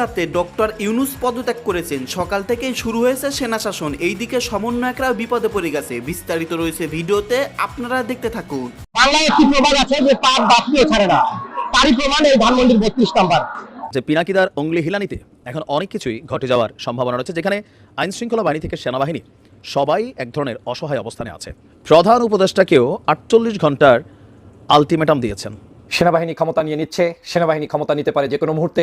রাতে ডক্টর ইউনুস পদত্যাগ করেছেন। সকাল থেকেই শুরু হয়েছে সেনা শাসন এইদিকে সমন্বয়করাও বিপদে পড়ে গেছে। বিস্তারিত রয়েছে ভিডিওতে আপনারা দেখতে থাকুন। বাংলায় একটি প্রবাদ আছে যে পাপ বাপকে ছাড়ে না। তারই প্রমাণ এই ধানমন্ডির বত্রিশ নাম্বার। যে পিনাকিদার অঙ্গলি হিলানিতে এখন অনেক কিছুই ঘটে যাওয়ার সম্ভাবনা রয়েছে যেখানে আইন শৃঙ্খলা বাহিনী থেকে সেনাবাহিনী সবাই এক ধরনের অসহায় অবস্থানে আছে। প্রধান উপদেষ্টাকেও আটচল্লিশ ঘণ্টার আলটিমেটাম দিয়েছেন। সেনাবাহিনী ক্ষমতা নিয়ে নিচ্ছে। সেনাবাহিনী ক্ষমতা নিতে পারে যে কোনো মুহূর্তে।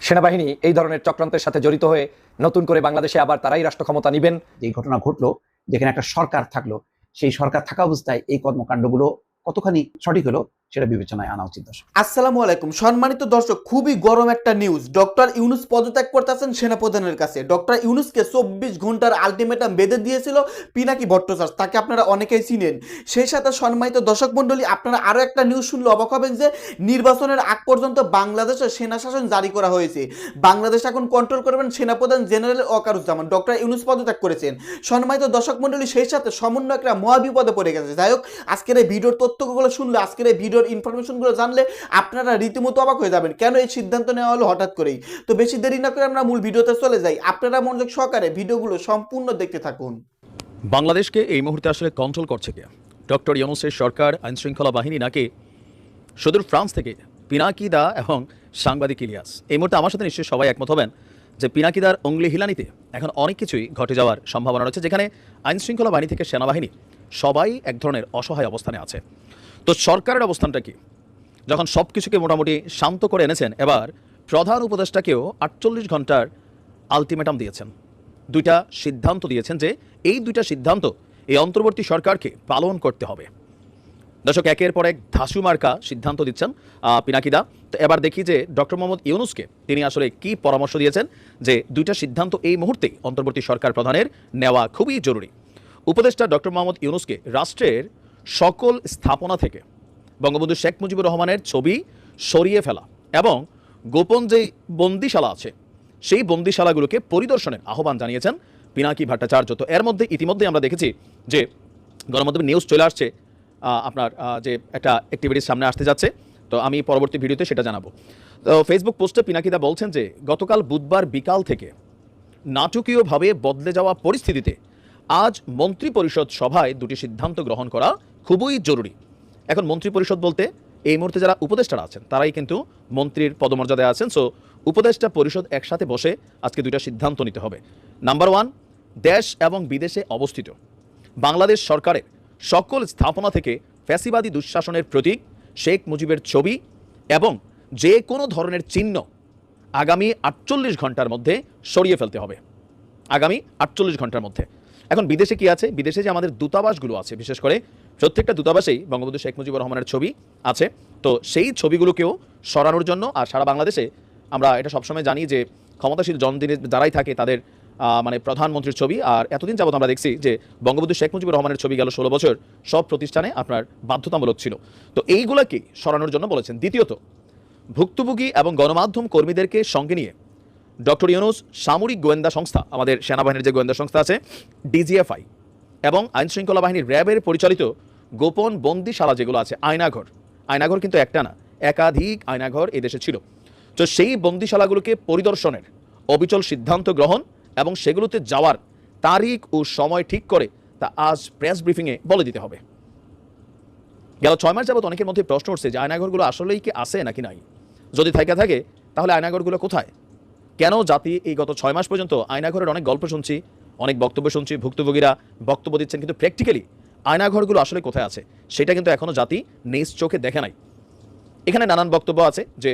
সেনাবাহিনী এই ধরনের চক্রান্তের সাথে জড়িত হয়ে নতুন করে বাংলাদেশে আবার তারাই রাষ্ট্র ক্ষমতা নিবেন। যে ঘটনা ঘটলো, যেখানে একটা সরকার থাকল, সেই সরকার থাকা অবস্থায় এই কর্মকাণ্ডগুলো কতখানি সঠিক হলো সেটা বিবেচনায় আনা উচিত, দর্শক। আসসালামু আলাইকুম। সম্মানিত দর্শক, খুবই গরম একটা নিউজ ডক্টর ইউনুস পদত্যাগ করতেছেন সেনাপ্রধানের কাছে। ডক্টর ইউনুসকে চব্বিশ ঘণ্টার আলটিমেটাম বেঁধে দিয়েছিল পিনাকি ভট্টাচার্য। তাকে আপনারা অনেকেই চিনেন। সেই সাথে সম্মানিত দর্শক মণ্ডলী, আপনারা আরও একটা নিউজ শুনলে অবাক হবেন যে, নির্বাচনের আগ পর্যন্ত বাংলাদেশে সেনা শাসন জারি করা হয়েছে। বাংলাদেশ এখন কন্ট্রোল করবেন সেনাপ্রধান জেনারেল ওয়াকারুজ্জামান ডক্টর ইউনুস পদত্যাগ করেছেন। সম্মানিত দর্শক মণ্ডলী, সেই সাথে সমন্বয়করা মহাবিপদে পড়ে গেছে। যাই হোক, আজকের এই ভিডিওর তথ্যগুলো শুনলে, আজকের এই ভিডিওর ইনফরমেশনগুলো জানলে আপনারা রীতিমতো অবাক হয়ে যাবেন। কেন এই সিদ্ধান্ত নেওয়া হলো হঠাৎ করেই? তো বেশি দেরি না করে আমরা মূল ভিডিওতে চলে যাই। আপনারা মনোযোগ সহকারে ভিডিওগুলো সম্পূর্ণ দেখতে থাকুন। বাংলাদেশকে এই মুহূর্তে আসলে কন্ট্রোল করছে কে? ডক্টর ইউনুসের সরকার আইন শৃঙ্খলা বাহিনী নাকি সুদূর ফ্রান্স থেকে পিনাকিদা এবং সাংবাদিক ইলিয়াস? এই মুহূর্তে আমার সাথে নিশ্চয়ই সবাই একমত হবেন যে পিনাকিদার অঙ্গলি হিলানিতে এখন অনেক কিছুই ঘটে যাওয়ার সম্ভাবনা রয়েছে, যেখানে আইন শৃঙ্খলা বাহিনী থেকে সেনাবাহিনী সবাই এক ধরনের অসহায় অবস্থানে আছে। তো সরকারের অবস্থানটা কি? যখন সব কিছুকে মোটামুটি শান্ত করে এনেছেন, এবার প্রধান উপদেষ্টাকেও আটচল্লিশ ঘণ্টার আলটিমেটাম দিয়েছেন। দুইটা সিদ্ধান্ত দিয়েছেন যে এই দুইটা সিদ্ধান্ত এই অন্তর্বর্তী সরকারকে পালন করতে হবে। দর্শক, একের পর এক ধাসু মার্কা সিদ্ধান্ত দিচ্ছেন পিনাকিদা। তো এবার দেখি যে ডক্টর মোহাম্মদ ইউনুসকে তিনি আসলে কি পরামর্শ দিয়েছেন যে দুইটা সিদ্ধান্ত এই মুহূর্তে অন্তর্বর্তী সরকার প্রধানের নেওয়া খুবই জরুরি। উপদেষ্টা ডক্টর মোহাম্মদ ইউনুসকে রাষ্ট্রের সকল স্থাপনা থেকে বঙ্গবন্ধু শেখ মুজিবুর রহমানের ছবি সরিয়ে ফেলা এবং গোপন যে বন্দিশালা আছে, সেই বন্দিশালাগুলোকে পরিদর্শনের আহ্বান জানিয়েছেন পিনাকি ভট্টাচার্য। তো এর মধ্যে ইতিমধ্যে আমরা দেখেছি যে গণমাধ্যমে নিউজ চলে আসছে আপনার যে একটা অ্যাক্টিভিটির সামনে আসতে যাচ্ছে। তো আমি পরবর্তী ভিডিওতে সেটা জানাব। তো ফেসবুক পোস্টে পিনাকিদা বলছেন যে, গতকাল বুধবার বিকাল থেকে নাটকীয়ভাবে বদলে যাওয়া পরিস্থিতিতে আজ মন্ত্রী পরিষদ সভায় দুটি সিদ্ধান্ত গ্রহণ করা খুবই জরুরি। এখন মন্ত্রী পরিষদ বলতে এই মুহূর্তে যারা উপদেষ্টারা আছেন, তারাই কিন্তু মন্ত্রীর পদমর্যাদায় আছেন। সো উপদেষ্টা পরিষদ একসাথে বসে আজকে দুইটা সিদ্ধান্ত নিতে হবে। নাম্বার ওয়ান দেশ এবং বিদেশে অবস্থিত। বাংলাদেশ সরকারের সকল স্থাপনা থেকে ফ্যাসিবাদী দুঃশাসনের প্রতীক শেখ মুজিবের ছবি এবং যে কোনো ধরনের চিহ্ন আগামী আটচল্লিশ ঘণ্টার মধ্যে সরিয়ে ফেলতে হবে। আগামী আটচল্লিশ ঘণ্টার মধ্যে। এখন বিদেশে কি আছে? বিদেশে যে আমাদের দূতাবাসগুলো আছে, বিশেষ করে প্রত্যেকটা দূতাবাসেই বঙ্গবন্ধু শেখ মুজিবুর রহমানের ছবি আছে। তো সেই ছবিগুলোকেও সরানোর জন্য আর সারা বাংলাদেশে আমরা এটা সবসময় জানি যে ক্ষমতাশীল জনদিনের যারাই থাকে তাদের মানে প্রধানমন্ত্রীর ছবি। আর এতদিন যাবত আমরা দেখছি যে বঙ্গবন্ধু শেখ মুজিবুর রহমানের ছবি গেল ষোলো বছর, সব প্রতিষ্ঠানে আপনার বাধ্যতামূলক ছিল। তো এইগুলোকে সরানোর জন্য বলেছেন। দ্বিতীয়ত, ভুক্তভোগী এবং গণমাধ্যম কর্মীদেরকে সঙ্গে নিয়ে ডক্টর ইউনুস সামরিক গোয়েন্দা সংস্থা, আমাদের সেনাবাহিনীর যে গোয়েন্দা সংস্থা আছে, ডিজিএফআই এবং আইনশৃঙ্খলা বাহিনীর র্যাবের পরিচালিত গোপন বন্দিশালা যেগুলো আছে, আয়নাঘর। আয়নাঘর কিন্তু একটা না, একাধিক আয়নাঘর এদেশে ছিল। তো সেই বন্দিশালাগুলোকে পরিদর্শনের অবিচল সিদ্ধান্ত গ্রহণ এবং সেগুলোতে যাওয়ার তারিখ ও সময় ঠিক করে তা আজ প্রেস ব্রিফিংয়ে বলে দিতে হবে। গেল ছয় মাস যাবত অনেকের মধ্যে প্রশ্ন উঠছে যে আয়নাঘরগুলো আসলেই কি আছে নাকি নাই? যদি থাকে থাকে, তাহলে আয়নাঘরগুলো কোথায়? কেন জাতি এই গত ছয় মাস পর্যন্ত আয়নাঘরের অনেক গল্প শুনছি, অনেক বক্তব্য শুনছি, ভুক্তভোগীরা বক্তব্য দিচ্ছেন, কিন্তু প্র্যাকটিক্যালি আয়নাঘরগুলো আসলে কোথায় আছে? সেটা কিন্তু এখনও জাতি নিজ চোখে দেখে নাই। এখানে নানান বক্তব্য আছে যে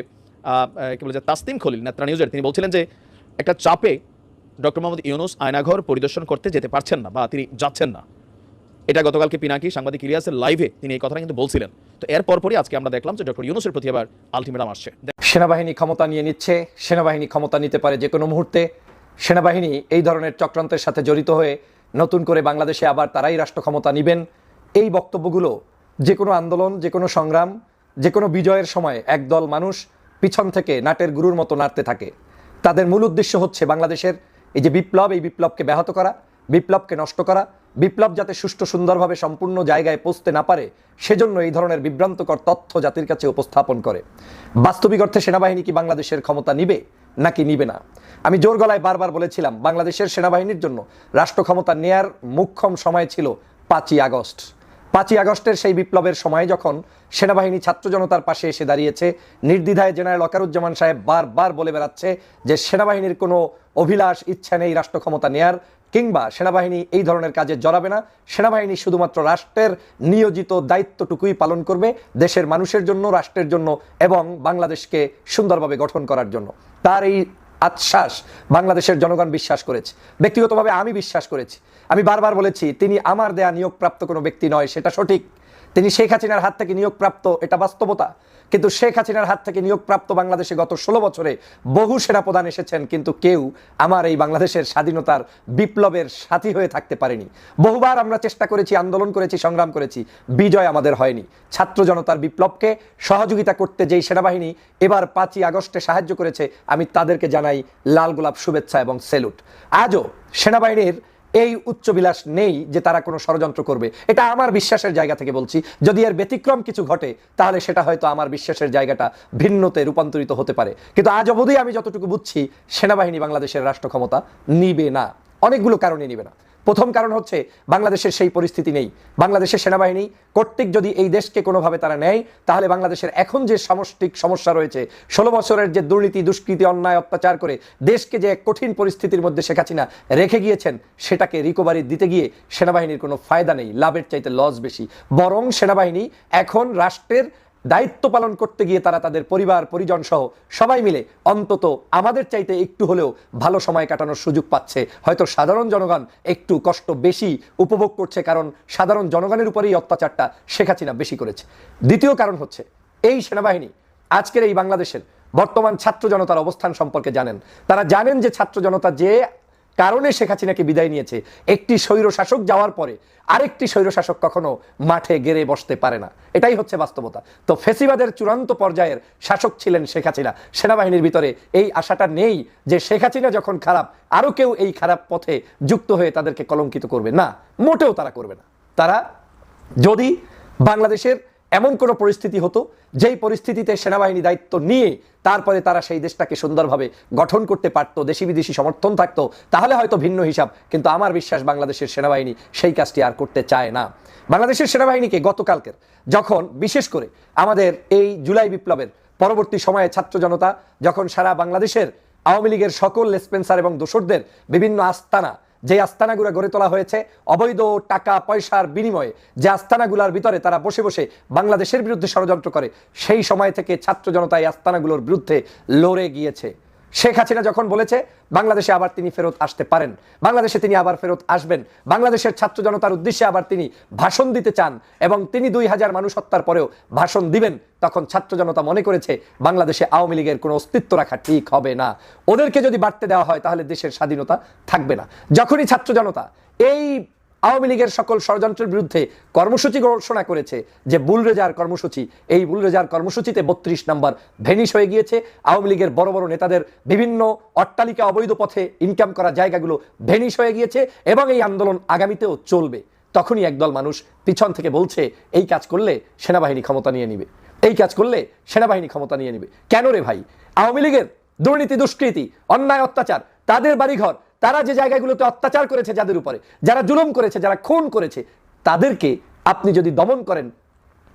কি বলে যে তাসতিম খলিল, নেত্রা নিউজের, তিনি বলছিলেন যে, একটা চাপে ডক্টর মোহাম্মদ ইউনুস আয়নাঘর পরিদর্শন করতে যেতে পারছেন না বা তিনি যাচ্ছেন না। এটা গতকালকে পিনাকি, সাংবাদিক ইলিয়াসের লাইভে তিনি এই কথাটা কিন্তু বলছিলেন। তো এর পরপরই আজকে আমরা দেখলাম যে ডক্টর ইউনুসের প্রতি আবার আলটিমেটাম আসছে। সেনাবাহিনী ক্ষমতা নিয়ে নিচ্ছে, সেনাবাহিনী ক্ষমতা নিতে পারে যে কোনো মুহূর্তে। সেনাবাহিনী এই ধরনের চক্রান্তের সাথে জড়িত হয়ে নতুন করে বাংলাদেশে আবার তারাই রাষ্ট্র ক্ষমতা নিবেন। এই বক্তব্যগুলো যে কোনো আন্দোলন যে কোনো সংগ্রাম যে কোনো বিজয়ের সময় একদল মানুষ পিছন থেকে নাটের গুরুর মতো নাড়তে থাকে। তাদের মূল উদ্দেশ্য হচ্ছে বাংলাদেশের এই যে বিপ্লব, এই বিপ্লবকে ব্যাহত করা, বিপ্লবকে নষ্ট করা, বিপ্লব যাতে সুষ্ঠু, সুন্দরভাবে সম্পূর্ণ জায়গায় পৌঁছতে না পারে, সেজন্য এই ধরনের বিভ্রান্তকর তথ্য জাতির কাছে উপস্থাপন করে। বাস্তবিক অর্থে সেনাবাহিনী কি বাংলাদেশের ক্ষমতা নিবে? নাকি নিবে না? আমি জোর গলায় বারবার বলেছিলাম, বাংলাদেশের সেনাবাহিনীর জন্য রাষ্ট্র ক্ষমতা নেয়ার মুখ্যম সময় ছিল পাঁচই আগস্ট। পাঁচই আগস্টের সেই বিপ্লবের সময় যখন সেনাবাহিনী ছাত্র জনতার পাশে এসে দাঁড়িয়েছে, নির্দ্বিধায় জেনারেল অকারুজ্জামান সাহেব বারবার বলে বেড়াচ্ছে যে সেনাবাহিনীর কোনো অভিলাষ, ইচ্ছা নেই রাষ্ট্র ক্ষমতা নেয়ার। কিংবা সেনাবাহিনী এই ধরনের কাজে জড়াবে না। সেনাবাহিনী শুধুমাত্র রাষ্ট্রের নিয়োজিত দায়িত্বটুকুই পালন করবে দেশের মানুষের জন্য, রাষ্ট্রের জন্য এবং বাংলাদেশকে সুন্দরভাবে গঠন করার জন্য। তার এই আশ্বাস বাংলাদেশের জনগণ বিশ্বাস করেছে। ব্যক্তিগতভাবে আমি বিশ্বাস করেছি। আমি বারবার বলেছি, তিনি আমার দেয়া নিয়োগপ্রাপ্ত কোনো ব্যক্তি নয়, সেটা সঠিক। তিনি শেখ হাসিনার হাত থেকে নিয়োগপ্রাপ্ত, এটা বাস্তবতা। কিন্তু শেখ হাসিনার হাত থেকে নিয়োগপ্রাপ্ত বাংলাদেশে গত ষোলো বছরে বহু সেনাপ্রধান এসেছেন, কিন্তু কেউ আমার এই বাংলাদেশের স্বাধীনতার বিপ্লবের সাথী হয়ে থাকতে পারেনি। বহুবার আমরা চেষ্টা করেছি, আন্দোলন করেছি, সংগ্রাম করেছি, বিজয় আমাদের হয়নি। ছাত্র জনতার বিপ্লবকে সহযোগিতা করতে যেই সেনাবাহিনী এবার পাঁচই আগস্টে সাহায্য করেছে, আমি তাদেরকে জানাই লাল গোলাপ শুভেচ্ছা এবং সেলুট। আজও সেনাবাহিনীর এই উচ্চ বিলাস নেই যে তারা কোনো ষড়যন্ত্র করবে। এটা আমার বিশ্বাসের জায়গা থেকে বলছি। যদি এর ব্যতিক্রম কিছু ঘটে, তাহলে সেটা হয়তো আমার বিশ্বাসের জায়গাটা ভিন্নতে রূপান্তরিত হতে পারে। কিন্তু আজ অবধি আমি যতটুকু বুঝছি, সেনাবাহিনী বাংলাদেশের রাষ্ট্র ক্ষমতা নিবে না। অনেকগুলো কারণে নিবে না। প্রথম কারণ হচ্ছে বাংলাদেশের সেই পরিস্থিতি নেই। বাংলাদেশের সেনাবাহিনী কর্তৃক যদি এই দেশকে কোনোভাবে তারা নেয়, তাহলে বাংলাদেশের এখন যে সামষ্টিক সমস্যা রয়েছে, ষোলো বছরের যে দুর্নীতি, দুষ্কৃতি, অন্যায়, অত্যাচার করে দেশকে যে কঠিন পরিস্থিতির মধ্যে শেখ হাসিনা রেখে গিয়েছেন, সেটাকে রিকভারি দিতে গিয়ে সেনাবাহিনীর কোনো ফায়দা নেই, লাভের চাইতে লস বেশি। বরং সেনাবাহিনী এখন রাষ্ট্রের দায়িত্ব পালন করতে গিয়ে তারা তাদের পরিবার, পরিজন সহ সবাই মিলে অন্তত আমাদের চাইতে একটু হলেও ভালো সময় কাটানোর সুযোগ পাচ্ছে। হয়তো সাধারণ জনগণ একটু কষ্ট বেশি উপভোগ করছে কারণ সাধারণ জনগণের উপরেই অত্যাচারটা শেখ হাসিনা বেশি করেছে। দ্বিতীয় কারণ হচ্ছে, এই সেনাবাহিনী আজকের এই বাংলাদেশের বর্তমান ছাত্র জনতার অবস্থান সম্পর্কে জানেন। তারা জানেন যে ছাত্র জনতা যে কারণে শেখ হাসিনাকে বিদায় নিয়েছে। একটি স্বৈর শাসক যাওয়ার পরে আরেকটি স্বৈর শাসক কখনো মাঠে গেড়ে বসতে পারে না। এটাই হচ্ছে বাস্তবতা। তো ফেসিবাদের চূড়ান্ত পর্যায়ের শাসক ছিলেন শেখ হাসিনা। সেনাবাহিনীর ভিতরে এই আশাটা নেই যে শেখ হাসিনা যখন খারাপ, আরও কেউ এই খারাপ পথে যুক্ত হয়ে তাদেরকে কলঙ্কিত করবে। না, মোটেও তারা করবে না। তারা যদি বাংলাদেশের এমন কোনো পরিস্থিতি হতো, যেই পরিস্থিতিতে সেনাবাহিনী দায়িত্ব নিয়ে তারপরে তারা সেই দেশটাকে সুন্দরভাবে গঠন করতে পারত দেশি বিদেশি সমর্থন থাকতো, তাহলে হয়তো ভিন্ন হিসাব। কিন্তু আমার বিশ্বাস, বাংলাদেশের সেনাবাহিনী সেই কাজটি আর করতে চায় না। বাংলাদেশের সেনাবাহিনীকে গতকালকের, যখন বিশেষ করে আমাদের এই জুলাই বিপ্লবের পরবর্তী সময়ে ছাত্র জনতা, যখন সারা বাংলাদেশের আওয়ামী লীগের সকল লেসপেন্সার এবং দোসরদের বিভিন্ন আস্তানা যে আস্তানাগুলো গড়ে তোলা হয়েছে, অবৈধ টাকা পয়সার বিনিময়ে যে আস্তানাগুলোর ভিতরে তারা বসে বসে বাংলাদেশের বিরুদ্ধে ষড়যন্ত্র করে, সেই সময় থেকে ছাত্র জনতা এই আস্তানাগুলোর বিরুদ্ধে লড়ে গিয়েছে। শেখ হাসিনা যখন বলেছে, বাংলাদেশে আবার তিনি ফেরত আসতে পারেন, বাংলাদেশে তিনি আবার ফেরত আসবেন, বাংলাদেশের ছাত্র জনতার উদ্দেশ্যে আবার তিনি ভাষণ দিতে চান, এবং তিনি দুই হাজার মানুষ হত্যার পরেও ভাষণ দিবেন, তখন ছাত্র জনতা মনে করেছে, বাংলাদেশে আওয়ামী লীগের কোনো অস্তিত্ব রাখা ঠিক হবে না। ওদেরকে যদি বাড়তে দেওয়া হয়, তাহলে দেশের স্বাধীনতা থাকবে না। যখনই ছাত্র জনতা এই আওয়ামী লীগের সকল ষড়যন্ত্রের বিরুদ্ধে কর্মসূচি ঘোষণা করেছে যে বুলরেজার কর্মসূচি। এই বুলরেজার কর্মসূচিতে বত্রিশ নম্বর ভেনিশ হয়ে গিয়েছে। আওয়ামী লীগের বড় বড় নেতাদের বিভিন্ন অট্টালিকা অবৈধ পথে ইনকাম করা জায়গাগুলো ভেনিশ হয়ে গিয়েছে এবং এই আন্দোলন আগামীতেও চলবে। তখনই একদল মানুষ পিছন থেকে বলছে, এই কাজ করলে সেনাবাহিনী ক্ষমতা নিয়ে নিবে। এই কাজ করলে সেনাবাহিনী ক্ষমতা নিয়ে নিবে। কেন রে ভাই? আওয়ামী লীগের দুর্নীতি, দুষ্কৃতি, অন্যায়, অত্যাচার, তাদের বাড়িঘর তারা যে জায়গাগুলোতে অত্যাচার করেছে যাদের উপরে, যারা জুলুম করেছে, যারা খুন করেছে, তাদেরকে আপনি যদি দমন করেন,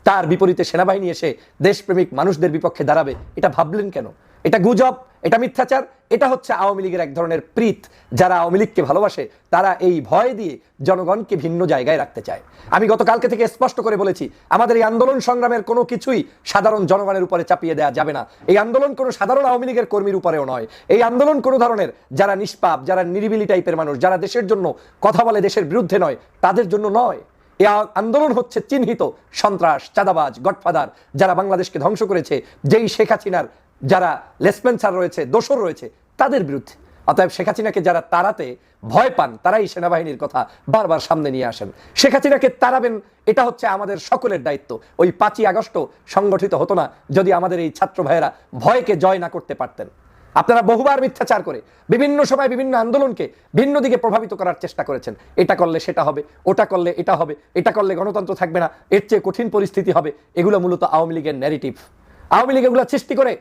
তার বিপরীতে সেনাবাহিনী এসে দেশপ্রেমিক মানুষদের বিপক্ষে দাঁড়াবে, এটা ভাবলেন কেন? এটা গুজব, এটা মিথ্যাচার, এটা হচ্ছে আওয়ামী লীগের এক ধরনের প্রীত। যারা আওয়ামী লীগকে ভালোবাসে, তারা এই ভয় দিয়ে জনগণকে ভিন্ন জায়গায় রাখতে চায়। আমি গতকালকে থেকে স্পষ্ট করে বলেছি, আমাদের এই আন্দোলন সংগ্রামের কোনো কিছুই সাধারণ জনগণের উপরে চাপিয়ে দেওয়া যাবে না। এই আন্দোলন কোনো সাধারণ আওয়ামী লীগের কর্মীর উপরেও নয়। এই আন্দোলন কোনো ধরনের যারা নিষ্পাপ, যারা নিরিবিলি টাইপের মানুষ, যারা দেশের জন্য কথা বলে দেশের বিরুদ্ধে নয়, তাদের জন্য নয়। এ আন্দোলন হচ্ছে চিহ্নিত সন্ত্রাস, চাঁদাবাজ, গডফাদার, যারা বাংলাদেশকে ধ্বংস করেছে, যেই শেখ হাসিনার যারা লেসপেন্সার রয়েছে, দোসর রয়েছে, তাদের বিরুদ্ধে। অতএব শেখ হাসিনাকে যারা তাড়াতে ভয় পান, তারাই সেনাবাহিনীর কথা বারবার সামনে নিয়ে আসেন। শেখ হাসিনাকে তাড়াবেন, এটা হচ্ছে আমাদের সকলের দায়িত্ব। ওই পাঁচই আগস্ট সংগঠিত হতো না যদি আমাদের এই ছাত্র ভাইয়েরা ভয়কে জয় না করতে পারতেন। আপনারা বহুবার মিথ্যাচার করে, বিভিন্ন সময় বিভিন্ন আন্দোলনকে ভিন্ন দিকে প্রভাবিত করার চেষ্টা করেছেন। এটা করলে সেটা হবে, ওটা করলে এটা হবে, এটা করলে গণতন্ত্র থাকবে না, এর চেয়ে কঠিন পরিস্থিতি হবে। এগুলো মূলত আওয়ামী লীগের ন্যারেটিভ আওয়ামী লীগ এগুলো সৃষ্টি করে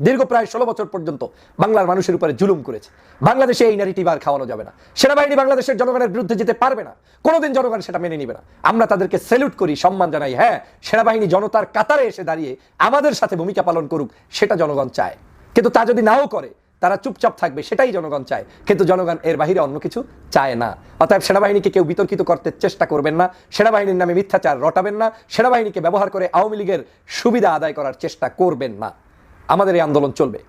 দীর্ঘ প্রায় ষোলো বছর পর্যন্ত বাংলার মানুষের উপরে জুলুম করেছে। বাংলাদেশে এই ন্যারেটিভ আর খাওয়ানো যাবে না। সেনাবাহিনী বাংলাদেশের জনগণের বিরুদ্ধে যেতে পারবে না। কোনোদিন জনগণ সেটা মেনে নিবে না। আমরা তাদেরকে স্যালুট করি, সম্মান জানাই। হ্যাঁ সেনাবাহিনী জনতার কাতারে এসে দাঁড়িয়ে আমাদের সাথে ভূমিকা পালন করুক, সেটা জনগণ চায়। কিন্তু তা যদি নাও করে, তারা চুপচাপ থাকবে, সেটাই জনগণ চায়। কিন্তু জনগণ এর বাহিরে অন্য কিছু চায় না। অতএব সেনাবাহিনীকে কেউ বিতর্কিত করতে চেষ্টা করবেন না। সেনাবাহিনীর নামে মিথ্যাচার রটাবেন না। সেনাবাহিনীকে ব্যবহার করে আওয়ামী লীগের সুবিধা আদায় করার চেষ্টা করবেন না। আমাদের এই আন্দোলন চলবে।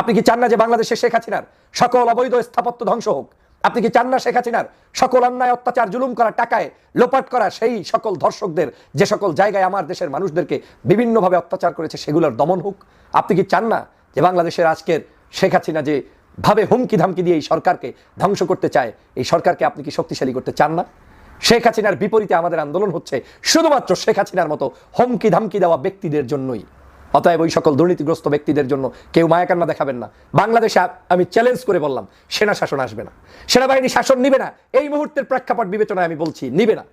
আপনি কি চান না যে বাংলাদেশে শেখ হাসিনার সকল অবৈধ স্থাপত্য ধ্বংস হোক? আপনি কি চান না শেখ হাসিনার সকল অন্যায়, অত্যাচার, জুলুম করা টাকায় লোপাট করা সেই সকল ধর্ষকদের, যে সকল জায়গায় আমার দেশের মানুষদেরকে বিভিন্নভাবে অত্যাচার করেছে সেগুলোর দমন হোক? আপনি কি চান না যে বাংলাদেশের আজকের শেখ হাসিনা যে ভাবে হুমকি ধামকি দিয়ে এই সরকারকে ধ্বংস করতে চায়, এই সরকারকে আপনি কি শক্তিশালী করতে চান না? শেখ হাসিনার বিপরীতে আমাদের আন্দোলন হচ্ছে শুধুমাত্র শেখ হাসিনার মতো হুমকি ধামকি দেওয়া ব্যক্তিদের জন্যই। অতএব ওই সকল দুর্নীতিগ্রস্ত ব্যক্তিদের জন্য কেউ মায়াকান্না দেখাবেন না। বাংলাদেশে আমি চ্যালেঞ্জ করে বললাম, সেনা শাসন আসবে না। সেনাবাহিনী শাসন নিবে না। এই মুহূর্তের প্রেক্ষাপট বিবেচনায় আমি বলছি, নিবে না।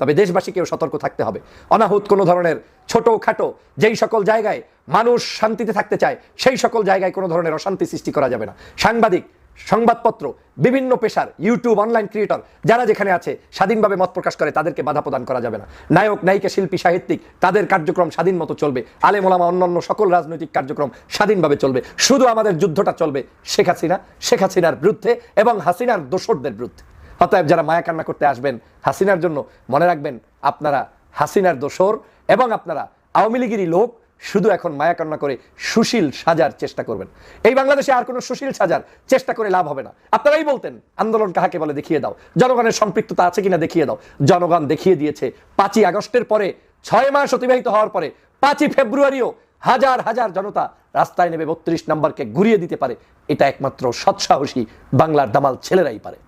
তবে দেশবাসীকেও সতর্ক থাকতে হবে। অনাহুত কোনো ধরনের ছোট খাটো যেই সকল জায়গায় মানুষ শান্তিতে থাকতে চায়, সেই সকল জায়গায় কোনো ধরনের অশান্তি সৃষ্টি করা যাবে না। সাংবাদিক সংবাদপত্র, বিভিন্ন পেশার ইউটিউব অনলাইন ক্রিয়েটর যারা যেখানে আছে, স্বাধীনভাবে মত প্রকাশ করে, তাদেরকে বাধা প্রদান করা যাবে না। নায়ক, নায়িকা, শিল্পী, সাহিত্যিক, তাদের কার্যক্রম স্বাধীন মতো চলবে। আলেমোলামা অন্যান্য সকল রাজনৈতিক কার্যক্রম স্বাধীনভাবে চলবে। শুধু আমাদের যুদ্ধটা চলবে শেখ হাসিনা, শেখ হাসিনার বিরুদ্ধে এবং হাসিনার দোসরদের বিরুদ্ধে। অতএব যারা মায়া কান্না করতে আসবেন হাসিনার জন্য, মনে রাখবেন, আপনারা হাসিনার দোসর এবং আপনারা আওয়ামী লীগেরই লোক শুধু এখন মায়াকান্না করে সুশীল সাজার চেষ্টা করবেন। এই বাংলাদেশে আর কোনো সুশীল সাজার চেষ্টা করে লাভ হবে না। আপনারাই বলতেন, আন্দোলন কাহাকে বলে দেখিয়ে দাও। জনগণের সম্পৃক্ততা আছে কিনা দেখিয়ে দাও। জনগণ দেখিয়ে দিয়েছে, পাঁচই আগস্টের পরে, ছয় মাস অতিবাহিত হওয়ার পরে, পাঁচই ফেব্রুয়ারিও হাজার হাজার জনতা রাস্তায় নেবে বত্রিশ নম্বরকে ঘুরিয়ে দিতে পারে। এটা একমাত্র সৎসাহসী বাংলার দামাল ছেলেরাই পারে।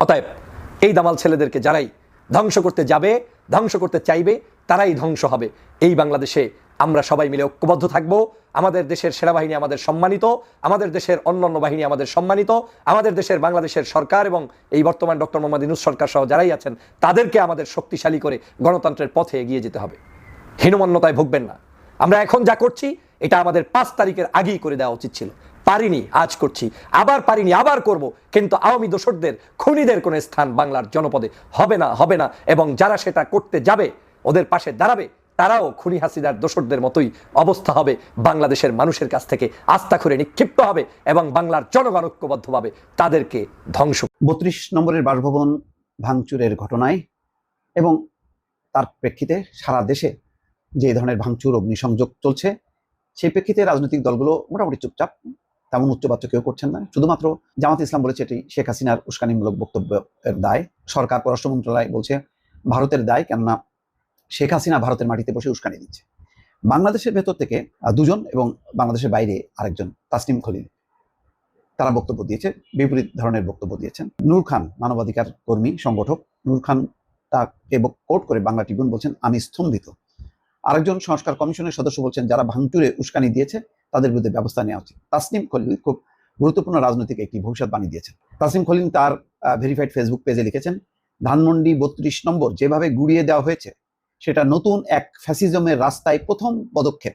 অতএব এই দামাল ছেলেদেরকে যারাই ধ্বংস করতে যাবে, ধ্বংস করতে চাইবে, তারাই ধ্বংস হবে। এই বাংলাদেশে আমরা সবাই মিলে ঐক্যবদ্ধ থাকব। আমাদের দেশের সেনাবাহিনী আমাদের সম্মানিত, আমাদের দেশের অন্যান্য বাহিনী আমাদের সম্মানিত, আমাদের দেশের বাংলাদেশের সরকার এবং এই বর্তমান ডক্টর মোহাম্মদ ইনুস সরকার সহ যারাই আছেন, তাদেরকে আমাদের শক্তিশালী করে গণতন্ত্রের পথে এগিয়ে যেতে হবে। হীনমন্যতায় ভুগবেন না। আমরা এখন যা করছি, এটা আমাদের পাঁচ তারিখের আগেই করে দেওয়া উচিত ছিল। পারিনি, আজ করছি। আবার পারিনি, আবার করব। কিন্তু আওয়ামী দোসরদের খুনিদের কোনো স্থান বাংলার জনপদে হবে না হবে না। এবং যারা সেটা করতে যাবে, ওদের পাশে দাঁড়াবে তারাও খুনি হাসিনার দোসরদের মতোই অবস্থা হবে বাংলাদেশের মানুষের কাছ থেকে। আস্থা করে নিক্ষিপ্ত হবে এবং বাংলার জনগণ ঐক্যবদ্ধভাবে তাদেরকে ধ্বংস বত্রিশ নম্বরের বাসভবন ভাঙচুরের ঘটনায় এবং তার প্রেক্ষিতে সারা দেশে যে ধরনের ভাঙচুর, অগ্নিসংযোগ চলছে, সেই প্রেক্ষিতে রাজনৈতিক দলগুলো মোটামুটি চুপচাপ, তেমন উচ্চবাচ্য কেউ করছেন না। শুধুমাত্র জামাত ইসলাম বলেছে এটি শেখ হাসিনার উস্কানিমূলক বক্তব্যের দায়। সরকার পররাষ্ট্র মন্ত্রণালয় বলছে, ভারতের দায় কেননা শেখ হাসিনা ভারতের মাটিতে বসে উস্কানি দিচ্ছে। বাংলাদেশের ভেতর থেকে দুজন এবং বাংলাদেশের বাইরে আরেকজন, তাসনিম খলিল, তারা বক্তব্য দিয়েছে, বিপরীত ধরনের বক্তব্য দিয়েছেন। নূর খান, মানবাধিকার কর্মী, সংগঠক। নূর খান তাকে কোট করে বাংলা ট্রিবিউন বলছেন, আমি স্তম্ভিত। আরেকজন সংস্কার কমিশনের সদস্য বলছেন, যারা ভাঙচুরে উস্কানি দিয়েছে, তাদের বিরুদ্ধে ব্যবস্থা নেওয়া উচিত। তাসনিম খলিল খুব গুরুত্বপূর্ণ রাজনৈতিক একটি ভবিষ্যৎবাণী দিয়েছেন। তাসনিম খলিল তার ভেরিফাইড ফেসবুক পেজে লিখেছেন, ধানমন্ডি বত্রিশ নম্বর যেভাবে গুড়িয়ে দেওয়া হয়েছে সেটা নতুন এক ফ্যাসিজমের রাস্তায় প্রথম পদক্ষেপ।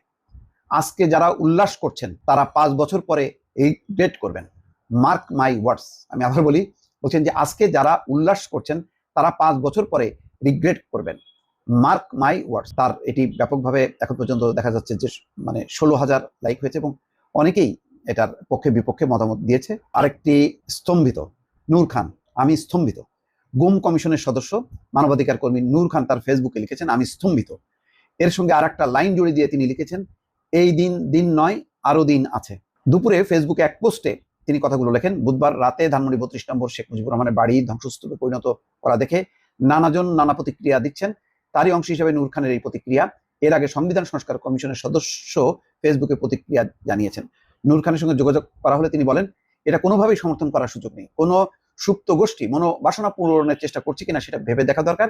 আজকে যারা উল্লাস করছেন, তারা পাঁচ বছর পরে এই ডেট করবেন। মার্ক মাই ওয়ার্ডস আমি আবার বলি, বলছেন যে আজকে যারা উল্লাস করছেন, তারা পাঁচ বছর পরে রিগ্রেট করবেন। মার্ক মাই ওয়ার্ডস তার এটি ব্যাপকভাবে এখন পর্যন্ত দেখা যাচ্ছে যে মানে ষোলো হাজার লাইক হয়েছে এবং অনেকেই এটার পক্ষে বিপক্ষে মতামত দিয়েছে। আরেকটি স্তম্ভিত, নূর খান, আমি স্তম্ভিত। গুম কমিশনের সদস্য, মানবাধিকার কর্মী নূর খান তার ফেসবুকে লিখেছেন, আমি স্তম্ভিত। এর সঙ্গে আর একটা লাইন জুড়ে দিয়ে তিনি লিখেছেন, এই দিন দিন নয়, আরও দিন আছে। দুপুরে ফেসবুকে এক পোস্টে তিনি কথাগুলো লেখেন, বুধবার রাতে ধানমন্ডি বত্রিশ নম্বর শেখ মুজিবুর রহমানের বাড়ি ধ্বংসস্তূপে পরিণত করা দেখে নানাজন নানা প্রতিক্রিয়া দিচ্ছেন। তারই অংশ হিসেবে নূর খানের এই প্রতিক্রিয়া। এর আগে সংবিধান সংস্কার কমিশনের সদস্য ফেসবুকে প্রতিক্রিয়া জানিয়েছেন। নূর খানের সঙ্গে যোগাযোগ করা হলে তিনি বলেন, এটা কোনোভাবেই সমর্থন করার সুযোগ নেই। কোনো সুপ্ত গোষ্ঠী, মনোবাসনা পূরণের চেষ্টা করছে কিনা সেটা ভেবে দেখা দরকার।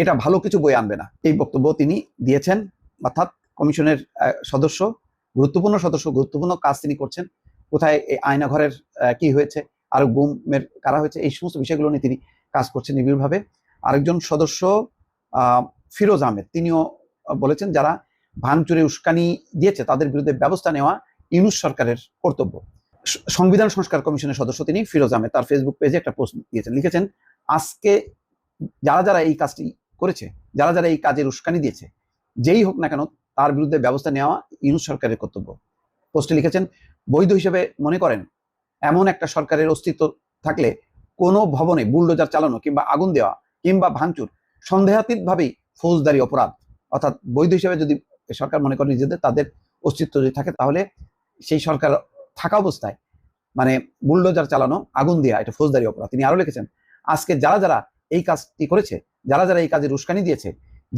এটা ভালো কিছু বই আনবে না। এই বক্তব্য তিনি দিয়েছেন, অর্থাৎ কমিশনের সদস্য, গুরুত্বপূর্ণ সদস্য, গুরুত্বপূর্ণ কাজ তিনি করছেন। কোথায় এই আয়নাঘরের কি হয়েছে, আর গুমের কারা হয়েছে, এই সমস্ত বিষয়গুলো নিয়ে তিনি কাজ করছেন নিবিড়ভাবে। আরেকজন সদস্য ফিরোজ আহমেদ, তিনিও বলেছেন যারা ভাঙচুরে উস্কানি দিয়েছে তাদের বিরুদ্ধে ব্যবস্থা নেওয়া ইউনুস সরকারের কর্তব্য। সংবিধান সংস্কার কমিশনের সদস্য তিনি ফিরোজ আহমেদ। তার ফেসবুক পেজে একটা পোস্ট দিয়েছেন। লিখেছেন, আজকে যারা যারা এই কাজটি করেছে, যারা যারা এই কাজের উস্কানি দিয়েছে, যেই হোক না কেন, তার বিরুদ্ধে ব্যবস্থা নেওয়া ইউনুস সরকারের কর্তব্য। পোস্টে লিখেছেন, বৈধ হিসেবে মনে করেন, এমন একটা সরকারের অস্তিত্ব থাকলে কোনো ভবনে বুলডোজার চালানো কিংবা আগুন দেওয়া কিংবা ভাঙচুর সন্দেহাতীতভাবেই ফৌজদারি অপরাধ। অর্থাৎ বৈধ হিসেবে যদি সরকার মনে করে নিজেদের, তাদের অস্তিত্ব যদি থাকে, তাহলে সেই সরকার থাকা অবস্থায় মানে বুলডোজার চালানো, আগুন দেওয়া এটা ফৌজদারি অপরাধ। তিনি আরও লিখেছেন, আজকে যারা যারা এই কাজটি করেছে, যারা যারা এই কাজে রুস্কানি দিয়েছে,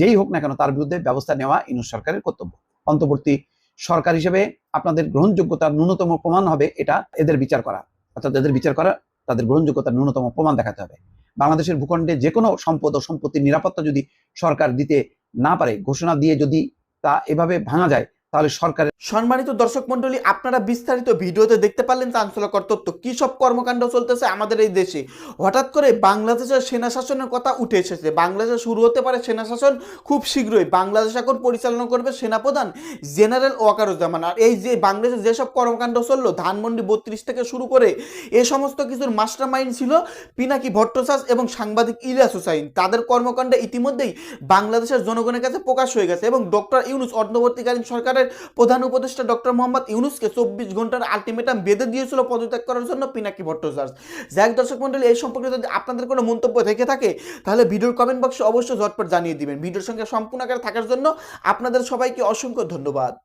যেই হোক না কেন তার বিরুদ্ধে ব্যবস্থা নেওয়া ইনুস সরকারের কর্তব্য। অন্তর্বর্তী সরকার হিসেবে আপনাদের গ্রহণযোগ্যতার ন্যূনতম প্রমাণ হবে এটা এদের বিচার করা। অর্থাৎ এদের বিচার করা, তাদের গ্রহণযোগ্যতার ন্যূনতম প্রমাণ দেখাতে হবে। বাংলাদেশের ভূখণ্ডে যে কোনো সম্পদ ও সম্পত্তির নিরাপত্তা যদি সরকার দিতে না পারে, ঘোষণা দিয়ে যদি তা এভাবে ভাঙা যায় তাহলে সরকারের সম্মানিত দর্শক মন্ডলী আপনারা বিস্তারিত ভিডিওতে দেখতে পারলেন চাঞ্চল্যকর তথ্য, কী সব কর্মকাণ্ড চলতেছে আমাদের এই দেশে। হঠাৎ করে বাংলাদেশের সেনা শাসনের কথা উঠে এসেছে। বাংলাদেশে শুরু হতে পারে সেনা শাসন খুব শীঘ্রই। বাংলাদেশ এখন পরিচালনা করবে সেনাপ্রধান জেনারেল ওয়াকারুজ্জামান। আর এই যে বাংলাদেশে যেসব কর্মকাণ্ড চলল, ধানমন্ডি বত্রিশ থেকে শুরু করে এ সমস্ত কিছুর মাস্টার মাইন্ড ছিল পিনাকি ভট্টাচার্য এবং সাংবাদিক ইলিয়াস হুসাইন। তাদের কর্মকাণ্ড ইতিমধ্যেই বাংলাদেশের জনগণের কাছে প্রকাশ হয়ে গেছে এবং ডক্টর ইউনুস অন্তর্বর্তীকালীন সরকারের প্রধান উপদেষ্টা ডক্টর মোহাম্মদ ইউনুসকে চব্বিশ ঘণ্টার আলটিমেটাম বেঁধে দিয়েছিল পদত্যাগ করার জন্য পিনাকি ভট্টাচার্য। যাক দর্শক মন্ডলী এই সম্পর্কে যদি আপনাদের কোনো মন্তব্য থেকে থাকে, তাহলে ভিডিওর কমেন্ট বক্সে অবশ্যই ঝটপট জানিয়ে দিবেন। ভিডিওর সঙ্গে সম্পূর্ণ আকারে থাকার জন্য আপনাদের সবাইকে অসংখ্য ধন্যবাদ।